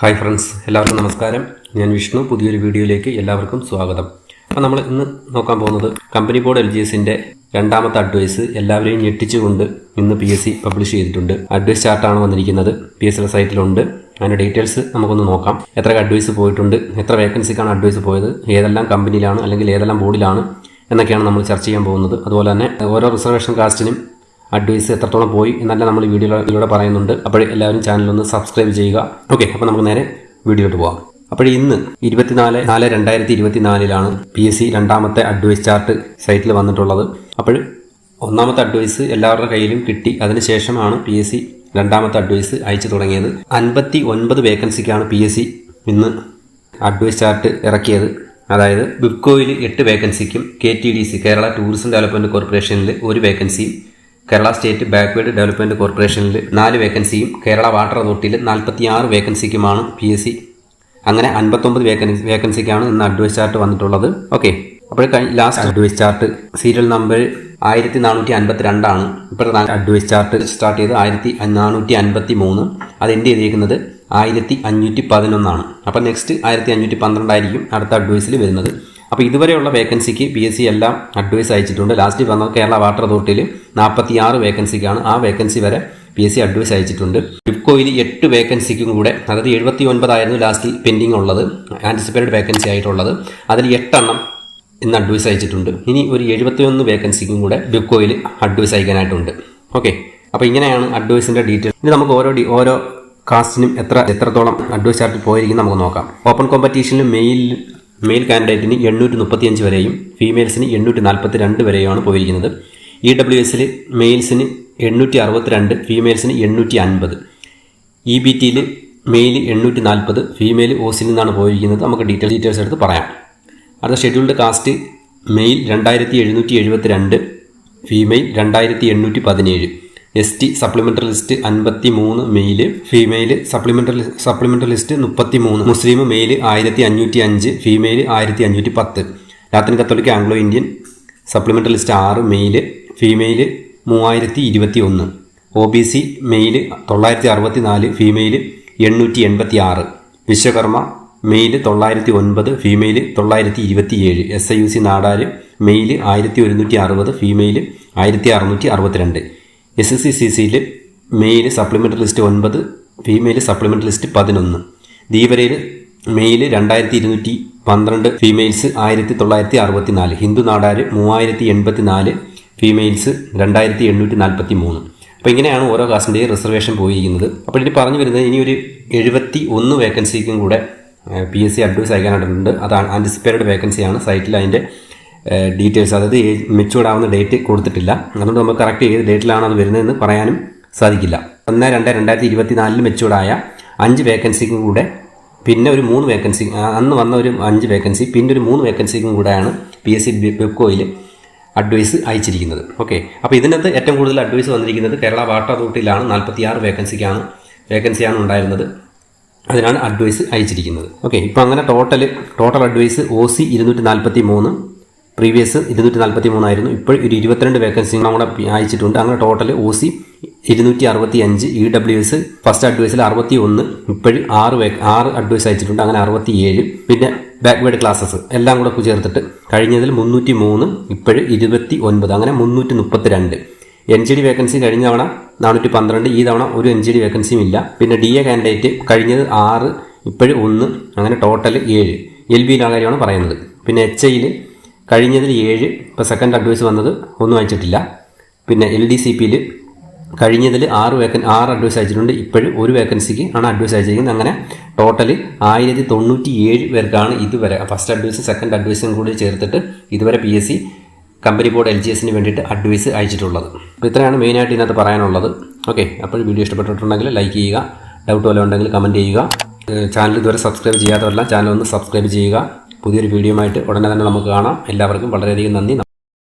Hi friends എല്ലാവർക്കും നമസ്കാരം. ഞാൻ വിഷ്ണു പുതിയൊരു വീഡിയോയിലേക്ക് എല്ലാവർക്കും സ്വാഗതം. അപ്പോൾ നമ്മൾ ഇന്ന് നോക്കാൻ പോകുന്നത് കമ്പനി ബോർഡ് എൽ ജി എസിന്റെ രണ്ടാമത്തെ അഡ്വൈസ് എല്ലാവരെയും ഞെട്ടിച്ചുകൊണ്ട് ഇന്ന് പി എസ് സി പബ്ലിഷ് ചെയ്തിട്ടുണ്ട്. അഡ്വൈസ് ചാർട്ടാണ് വന്നിരിക്കുന്നത്. പി എസ് സിയുടെ സൈറ്റിലുണ്ട്. അതിന്റെ ഡീറ്റെയിൽസ് നമുക്കൊന്ന് നോക്കാം. എത്ര അഡ്വൈസ് പോയിട്ടുണ്ട് എത്ര വേക്കൻസിക്കാണ് അഡ്വൈസ് പോയത് ഏതെല്ലാം കമ്പനിയിലാണ് അല്ലെങ്കിൽ ഏതെല്ലാം ബോർഡിലാണ് എന്നൊക്കെയാണ് നമ്മൾ ചർച്ച ചെയ്യാൻ പോകുന്നത്. അതുപോലെ തന്നെ ഓരോ റിസർവേഷൻ കാസ്റ്റിനും അഡ്വൈസ് എത്രത്തോളം പോയി എന്നല്ല നമ്മൾ വീഡിയോയിലൂടെ പറയുന്നുണ്ട്. അപ്പോൾ എല്ലാവരും ചാനലൊന്ന് സബ്സ്ക്രൈബ് ചെയ്യുക. ഓക്കെ അപ്പോൾ നമുക്ക് നേരെ വീഡിയോയിലോട്ട് പോകാം അപ്പോൾ ഇന്ന് ഇരുപത്തിനാല് നാല് രണ്ടായിരത്തി ഇരുപത്തിനാലിലാണ് പി എസ് സി രണ്ടാമത്തെ അഡ്വൈസ് ചാർട്ട് സൈറ്റിൽ വന്നിട്ടുള്ളത്. അപ്പോൾ ഒന്നാമത്തെ അഡ്വൈസ് എല്ലാവരുടെ കയ്യിലും കിട്ടി. അതിനുശേഷമാണ് പി എസ് സി രണ്ടാമത്തെ അഡ്വൈസ് അയച്ചു തുടങ്ങിയത്. അൻപത്തി ഒൻപത് വേക്കൻസിക്കാണ് പി എസ് സി ഇന്ന് അഡ്വൈസ് ചാർട്ട് ഇറക്കിയത്. അതായത് ബിപ്കോയിൽ എട്ട് വേക്കൻസിക്കും K T D C Kerala tourism development കോർപ്പറേഷനിൽ ഒരു വേക്കൻസിയും കേരള സ്റ്റേറ്റ് ബാക്ക്വേർഡ് ഡെവലപ്മെന്റ് കോർപ്പറേഷനിൽ നാല് വേക്കൻസിയും കേരള വാട്ടർ അതോറിറ്റിയിൽ നാൽപ്പത്തിയാറ് വേക്കൻസിക്കുമാണ് പി എസ് സി. അങ്ങനെ അൻപത്തൊമ്പത് വേക്കൻസി വേക്കൻസിക്കാണ് ഇന്ന് അഡ്വൈസ് ചാർട്ട് വന്നിട്ടുള്ളത്. ഓക്കെ. അപ്പോൾ last advice chart serial number ആയിരത്തി നാനൂറ്റി അൻപത്തി രണ്ടാണ് ഇപ്പോഴത്തെ അഡ്വൈസ് ചാർട്ട് സ്റ്റാർട്ട് ചെയ്ത് ആയിരത്തി നാനൂറ്റി അൻപത്തി മൂന്ന് അത് എന്റെ ചെയ്തിരിക്കുന്നത്? ആയിരത്തി അഞ്ഞൂറ്റി പതിനൊന്നാണ് അപ്പോൾ നെക്സ്റ്റ് ആയിരത്തി അഞ്ഞൂറ്റി പന്ത്രണ്ടായിരിക്കും അടുത്ത അഡ്വൈസിൽ വരുന്നത്. അപ്പോൾ ഇതുവരെയുള്ള വേക്കൻസിക്ക് പി എസ് സി എല്ലാം അഡ്വൈസ് അയച്ചിട്ടുണ്ട്. ലാസ്റ്റ് വന്ന കേരള വാട്ടർ അതോറിറ്റിയിൽ നാൽപ്പത്തിയാറ് വേക്കൻസിക്കാണ് ആ വേക്കൻസി വരെ പി എസ് സി അഡ്വൈസ് അയച്ചിട്ടുണ്ട്. ടിപ്കോയിൽ എട്ട് വേക്കൻസിക്കും കൂടെ അതായത് എഴുപത്തി ഒൻപതായിരുന്നു ലാസ്റ്റിൽ പെൻഡിങ് ഉള്ളത് ആന്റിസിപ്പേറ്റഡ് വേക്കൻസി ആയിട്ടുള്ളത്. അതിൽ എട്ടെണ്ണം ഇന്ന് അഡ്വൈസ് അയച്ചിട്ടുണ്ട്. ഇനി ഒരു എഴുപത്തിയൊന്ന് വേക്കൻസിക്കും കൂടെ ബിപ്കോയിൽ അഡ്വൈസ് അയക്കാനായിട്ടുണ്ട്. ഓക്കെ അപ്പോൾ ഇങ്ങനെയാണ് അഡ്വൈസിന്റെ ഡീറ്റെയിൽ ഇനി നമുക്ക് ഓരോ ഓരോ കാസ്റ്റിനും എത്ര എത്രത്തോളം അഡ്വൈസ് ആയിട്ട് പോയിരിക്കും നമുക്ക് നോക്കാം. ഓപ്പൺ കോമ്പറ്റീഷനിൽ മെയിൽ മെയിൽ കാൻഡിഡേറ്റിന് എണ്ണൂറ്റി മുപ്പത്തിയഞ്ച് വരെയും ഫീമെയിൽസിന് എണ്ണൂറ്റി നാൽപ്പത്തി രണ്ട് വരെയുമാണ് പോയിരിക്കുന്നത്. ഇ ഡബ്ല്യു എസിൽ മെയിൽസിന് എണ്ണൂറ്റി അറുപത്തിരണ്ട് ഫീമെയിൽസിന് എണ്ണൂറ്റി അൻപത് ഇ ബി ടിയിൽ മെയിൽ എണ്ണൂറ്റി നാൽപ്പത് ഫീമെയിൽ ഓസിൽ നിന്നാണ് പോയിരിക്കുന്നത്. നമുക്ക് ഡീറ്റെയിൽ ഡീറ്റെയിൽസ് എടുത്ത് പറയാം. അടുത്ത ഷെഡ്യൂൾഡ് കാസ്റ്റ് മെയിൽ രണ്ടായിരത്തി എഴുന്നൂറ്റി എഴുപത്തി രണ്ട് ഫീമെയിൽ രണ്ടായിരത്തി എണ്ണൂറ്റി പതിനേഴ് എസ് ടി സപ്ലിമെന്ററി ലിസ്റ്റ് അൻപത്തി മൂന്ന് male female supplementary supplementary list മുപ്പത്തി മൂന്ന് മുസ്ലിം മെയിൽ ആയിരത്തി അഞ്ഞൂറ്റി അഞ്ച് ഫീമെയിൽ ആയിരത്തി അഞ്ഞൂറ്റി പത്ത് ലാത്തിൻ കത്തോലിക്ക ആംഗ്ലോ ഇന്ത്യൻ സപ്ലിമെന്ററി ലിസ്റ്റ് ആറ് മെയിൽ ഫീമെയിൽ മൂവായിരത്തി ഇരുപത്തി ഒന്ന് ഒ ബി സി മെയിൽ തൊള്ളായിരത്തി അറുപത്തി നാല് ഫീമെയിൽ എണ്ണൂറ്റി എൺപത്തി ആറ് വിശ്വകർമ്മ മെയിൽ തൊള്ളായിരത്തി ഒൻപത് ഫീമെയിൽ തൊള്ളായിരത്തി ഇരുപത്തി ഏഴ് എസ് ഐ യു സി നാടാൽ മെയിൽ ആയിരത്തി ഒരുന്നൂറ്റി അറുപത് ഫീമെയിൽ ആയിരത്തി അറുന്നൂറ്റി അറുപത്തിരണ്ട് എസ് എസ് സി സി സിയിൽ മെയിൽ സപ്ലിമെന്ററി ലിസ്റ്റ് ഒൻപത് ഫീമെയിൽ സപ്ലിമെന്ററി ലിസ്റ്റ് പതിനൊന്ന്. ദീപരയിൽ മെയിൽ രണ്ടായിരത്തി ഇരുന്നൂറ്റി പന്ത്രണ്ട് ഫീമെയിൽസ് ആയിരത്തി തൊള്ളായിരത്തി അറുപത്തി നാല് ഹിന്ദു നാടാർ മൂവായിരത്തി എൺപത്തി നാല് ഫീമെയിൽസ് രണ്ടായിരത്തി എണ്ണൂറ്റി നാൽപ്പത്തി മൂന്ന് അപ്പോൾ ഇങ്ങനെയാണ് ഓരോ കാസ്റ്റിന്റെയും റിസർവേഷൻ പോയിരിക്കുന്നത്. അപ്പോൾ ഇനി പറഞ്ഞു വരുന്നത് ഇനി ഒരു എഴുപത്തി ഒന്ന് വേക്കൻസിക്കും കൂടെ പി എസ് സി അഡ്വൈസ് അയക്കാനായിട്ടുണ്ട് അതാണ് ആന്റിസിപ്പേറ്റഡ് വേക്കൻസിയാണ് സൈറ്റിൽ അതിന്റെ ഡീറ്റെയിൽസ് അതായത് മെച്ചൂർഡ് ആവുന്ന ഡേറ്റ് കൊടുത്തിട്ടില്ല. അതുകൊണ്ട് നമുക്ക് കറക്റ്റ് ഏത് ഡേറ്റിലാണ് അത് വരുന്നതെന്ന് പറയാനും സാധിക്കില്ല. ഒന്ന് രണ്ട് രണ്ടായിരത്തി ഇരുപത്തി നാലിൽ മെച്ചൂർഡായ അഞ്ച് വേക്കൻസിക്കും കൂടെ പിന്നെ ഒരു മൂന്ന് വേക്കൻസി അന്ന് വന്ന ഒരു അഞ്ച് വേക്കൻസി പിന്നെ ഒരു മൂന്ന് വേക്കൻസിക്കും കൂടെയാണ് പി എസ് സി ബെബ്കോയിൽ അഡ്വൈസ് അയച്ചിരിക്കുന്നത്. ഓക്കെ അപ്പോൾ ഇതിനകത്ത് ഏറ്റവും കൂടുതൽ അഡ്വൈസ് വന്നിരിക്കുന്നത് കേരള വാട്ടർ അതോറിറ്റിയിലാണ് നാൽപ്പത്തിയാറ് വേക്കൻസിക്കാണ് വേക്കൻസിയാണ് ഉണ്ടായിരുന്നത്. അതിനാണ് അഡ്വൈസ് അയച്ചിരിക്കുന്നത്. ഓക്കെ ഇപ്പോൾ അങ്ങനെ total total advice O C ഇരുന്നൂറ്റി നാൽപ്പത്തി മൂന്ന് പ്രീവിയസ് ഇരുന്നൂറ്റി നാൽപ്പത്തി മൂന്നായിരുന്നു ഇപ്പോൾ ഒരു ഇരുപത്തിരണ്ട് വേക്കൻസി കൂടെ അയച്ചിട്ടുണ്ട് അങ്ങനെ ടോട്ടൽ ഒ സി ഇരുന്നൂറ്റി അറുപത്തി അഞ്ച് ഇ ഡബ്ല്യു എസ് ഫസ്റ്റ് അഡ്വൈസിൽ അറുപത്തി ഒന്ന് ഇപ്പോഴും ആറ് വേ ആറ് അഡ്വൈസ് അയച്ചിട്ടുണ്ട്. അങ്ങനെ അറുപത്തി ഏഴ് പിന്നെ ബാക്ക്വേർഡ് ക്ലാസ്സസ് എല്ലാം കൂടെ ചേർത്തിട്ട് കഴിഞ്ഞതിൽ മുന്നൂറ്റി മൂന്ന് ഇപ്പോഴും ഇരുപത്തി ഒൻപത് അങ്ങനെ മുന്നൂറ്റി മുപ്പത്തി രണ്ട് എൻ ജി ഡി വേക്കൻസി കഴിഞ്ഞ തവണ നാനൂറ്റി പന്ത്രണ്ട് ഈ തവണ ഒരു എൻ ജി ഡി വേക്കൻസിയും ഇല്ല. പിന്നെ ഡി എ കാൻഡിഡേറ്റ് കഴിഞ്ഞത് ആറ് ഇപ്പോഴും ഒന്ന് അങ്ങനെ ടോട്ടൽ ഏഴ്. എൽ ബി കാര്യമാണ് പറയുന്നത്. പിന്നെ എച്ച് ഐയിൽ കഴിഞ്ഞതിൽ ഏഴ് ഇപ്പോൾ സെക്കൻഡ് അഡ്വൈസ് വന്നത് ഒന്നും അയച്ചിട്ടില്ല. പിന്നെ എൽ ഡി സി പിയിൽ കഴിഞ്ഞതിൽ ആറ് വേക്കൻ ആറ് അഡ്വൈസ് അയച്ചിട്ടുണ്ട്. ഇപ്പോഴും ഒരു വേക്കൻസിക്ക് ആണ് അഡ്വൈസ് അയച്ചിരിക്കുന്നത്. അങ്ങനെ ടോട്ടൽ ആയിരത്തി തൊണ്ണൂറ്റി ഏഴ് പേർക്കാണ് ഇതുവരെ ഫസ്റ്റ് അഡ്വൈസും സെക്കൻഡ് അഡ്വൈസും കൂടി ചേർത്തിട്ട് ഇതുവരെ P S C company board L G എസിന് വേണ്ടിയിട്ട് അഡ്വൈസ് അയച്ചിട്ടുള്ളത്. അപ്പോൾ ഇത്രയാണ് മെയിനായിട്ട് ഇതിനകത്ത് പറയാനുള്ളത്. ഓക്കെ അപ്പോൾ വീഡിയോ ഇഷ്ടപ്പെട്ടിട്ടുണ്ടെങ്കിൽ ലൈക്ക് ചെയ്യുക. ഡൗട്ട് വല്ല ഉണ്ടെങ്കിൽ കമന്റ് ചെയ്യുക. ചാനൽ ഇതുവരെ സബ്സ്ക്രൈബ് ചെയ്യാത്തവരെല്ലാം ചാനൽ ഒന്ന് സബ്സ്ക്രൈബ് ചെയ്യുക. പുതിയൊരു വീഡിയോ ആയിട്ട് ഉടനെ തന്നെ നമുക്ക് കാണാം. എല്ലാവർക്കും വളരെയധികം നന്ദി.